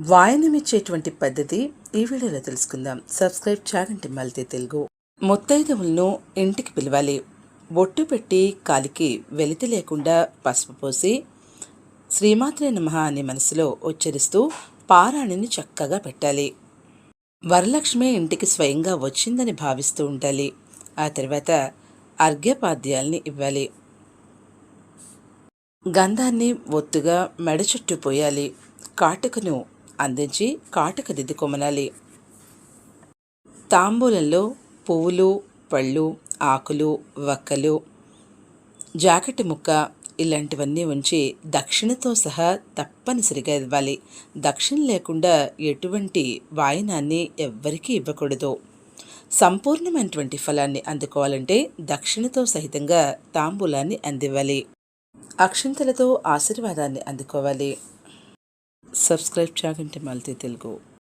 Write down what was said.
వాయనమిచ్చేటువంటి పద్ధతి ఈ వీడియోలో తెలుసుకుందాం. Subscribe Chaganti multi Telugu. ముత్తైదవులను ఇంటికి పిలవాలి. బొట్టు పెట్టి కాలికి వెలితి లేకుండా పసుపు పోసి శ్రీమాత్రే నమ అని మనసులో ఉచ్చరిస్తూ పారాణిని చక్కగా పెట్టాలి. వరలక్ష్మి ఇంటికి స్వయంగా వచ్చిందని భావిస్తూ ఉండాలి. ఆ తర్వాత అర్ఘ్యపాద్యాల్ని ఇవ్వాలి. గంధాన్ని ఒత్తుగా మెడ చుట్టూ పోయాలి. కాటుకను అందించి కాటుక దిద్దుకోమనాలి తాంబూలంలో పువ్వులు పళ్ళు ఆకులు వక్కలు జాకెట్ ముక్క ఇలాంటివన్నీ ఉంచి దక్షిణతో సహా తప్పనిసరిగా ఇవ్వాలి. దక్షిణ లేకుండా ఎటువంటి వాయినాన్ని ఎవ్వరికీ ఇవ్వకూడదు. సంపూర్ణమైనటువంటి ఫలాన్ని అందుకోవాలంటే దక్షిణతో సహితంగా తాంబూలాన్ని అందివ్వాలి. అక్షింతలతో ఆశీర్వాదాన్ని అందుకోవాలి. Subscribe Chaganti multi Telugu.